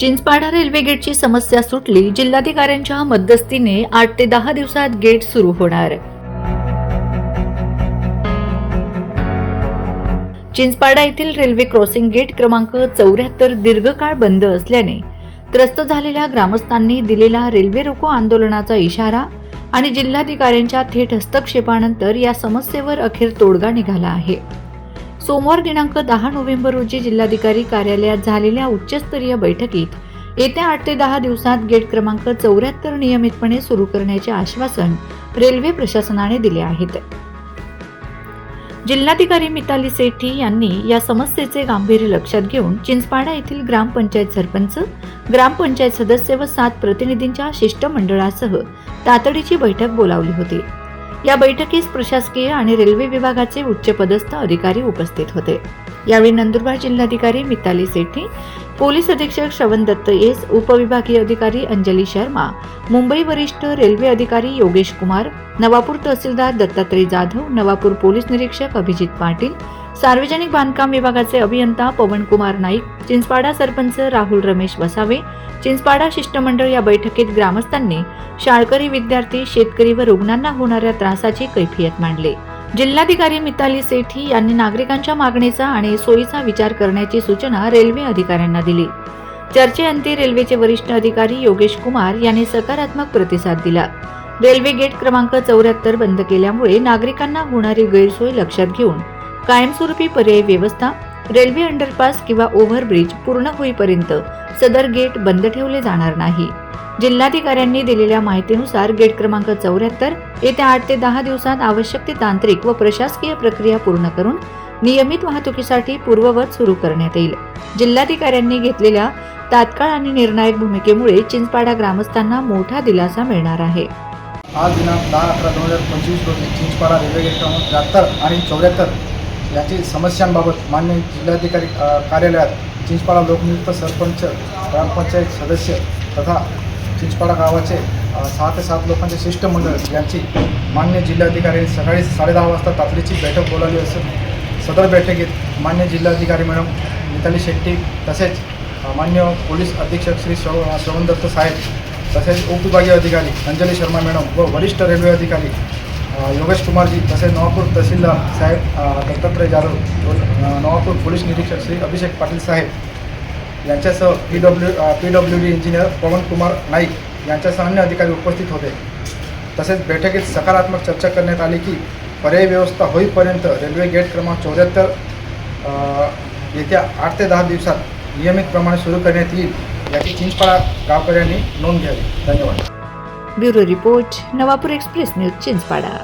Chinchpada railway गेटची समस्या सुटली. जिल्हाधिकाऱ्यांच्या मध्यस्थीने आठ ते दहा दिवसात गेट सुरू होणार. चिंचपाडा येथील रेल्वे क्रॉसिंग गेट क्रमांक चौऱ्याहत्तर दीर्घकाळ बंद असल्याने त्रस्त झालेल्या ग्रामस्थांनी दिलेला रेल्वे रोको आंदोलनाचा इशारा आणि जिल्हाधिकाऱ्यांच्या थेट हस्तक्षेपानंतर या समस्येवर अखेर तोडगा निघाला आहे. सोमवार दिनांक दहा नोव्हेंबर रोजी जिल्हाधिकारी कार्यालयात झालेल्या उच्चस्तरीय बैठकीत येत्या आठ ते दहा दिवसात गेट क्रमांक चौऱ्याहत्तर नियमितपणे सुरू करण्याचे आश्वासन रेल्वे प्रशासनाने दिले आहेत. जिल्हाधिकारी मिताली सेठी यांनी या समस्येचे गांभीर्य लक्षात घेऊन चिंचपाडा येथील ग्रामपंचायत सरपंच ग्रामपंचायत सदस्य व सात प्रतिनिधींच्या शिष्टमंडळासह तातडीची बैठक बोलावली होती. या बैठकीस प्रशासकीय आणि रेल्वे विभागाचे उच्चपदस्थ अधिकारी उपस्थित होते. यावेळी नंदुरबार जिल्हाधिकारी मिताली सेठी पोलीस अधीक्षक श्रवण दत्त एस उपविभागीय अधिकारी अंजली शर्मा मुंबई वरिष्ठ रेल्वे अधिकारी योगेश कुमार नवापूर तहसीलदार दत्तात्रय जाधव नवापूर पोलीस निरीक्षक अभिजित पाटील सार्वजनिक बांधकाम विभागाचे अभियंता पवनकुमार नाईक चिंचपाडा सरपंच राहुल रमेश वसावे चिंचपाडा शिष्टमंडळ या बैठकीत ग्रामस्थांनी शाळकरी विद्यार्थी शेतकरी व रुग्णांना होणाऱ्या त्रासाची कैफियत मांडली. जिल्हाधिकारी मिताली सेठी यांनी नागरिकांच्या मागणीचा आणि सोयीचा विचार करण्याची सूचना रेल्वे अधिकाऱ्यांना दिली. चर्चेअंती रेल्वेचे वरिष्ठ अधिकारी योगेश कुमार यांनी सकारात्मक प्रतिसाद दिला. रेल्वे गेट क्रमांक चौऱ्याहत्तर बंद केल्यामुळे नागरिकांना होणारी गैरसोय लक्षात घेऊन कायमस्वरूपी पर्यायी व्यवस्था रेल्वे अंडरपास किंवा ओव्हरब्रिज पूर्ण होईपर्यंत सदर गेट बंद ठेवले जाणार नाही. जिल्हाधिकाऱ्यांनी दिलेल्या माहितीनुसार गेट क्रमांक चौऱ्याहत्तर येत्या आठ ते दहा दिवसात आवश्यक ते तांत्रिक व प्रशासकीय प्रक्रिया पूर्ण करून नियमित वाहतुकीसाठी पूर्ववत सुरू करण्यात येईल. जिल्हाधिकाऱ्यांनी घेतलेल्या तात्काळ आणि निर्णायक भूमिकेमुळे चिंचपाडा ग्रामस्थांना मोठा दिलासा मिळणार आहे. आज दिनांक दहा अकरा दोन हजार पंचवीस रोजी चिंचपाडा रेल्वे गेट क्रमांक त्र्याहत्तर आणि चौऱ्याहत्तर याची समस्यांबाबत मान्य जिल्हाधिकारी कार्यालयात चिंचपाडा लोकनियुक्त सरपंच ग्रामपंचायत सदस्य तथा चिंचपाडा गावाचे सहा ते सात लोकांचे शिष्टमंडळ यांची मान्य जिल्हाधिकारी सकाळी साडेदहा वाजता तातडीची बैठक बोलावली असून सदर बैठकीत मान्य जिल्हाधिकारी मॅडम मिताली शेट्टी तसेच मान्य पोलीस अधीक्षक श्री श्रव श्रवण दत्त साहेब तसेच उपविभागीय अधिकारी अंजली शर्मा मॅडम व वरिष्ठ रेल्वे अधिकारी योगेश कुमारजी तसेच नवापूर तहसीलदार साहेब दत्तात्रय जाधव नवापूर पोलीस निरीक्षक श्री अभिषेक पाटील साहेब यांच्यासह P W P W D engineer Pawan Kumar Naik यांच्यासह अन्य अधिकारी उपस्थित होते तसेच बैठकीत सकारात्मक चर्चा करण्यात आली की पर्यायी व्यवस्था होईपर्यंत रेल्वे गेट क्रमांक चौऱ्याहत्तर येत्या आठ ते दहा दिवसात नियमितप्रमाणे सुरू करण्यात येईल याची चिंचपाडा गावकऱ्यांनी नोंद घ्यावी धन्यवाद bureau report Navapur express news Chinchpada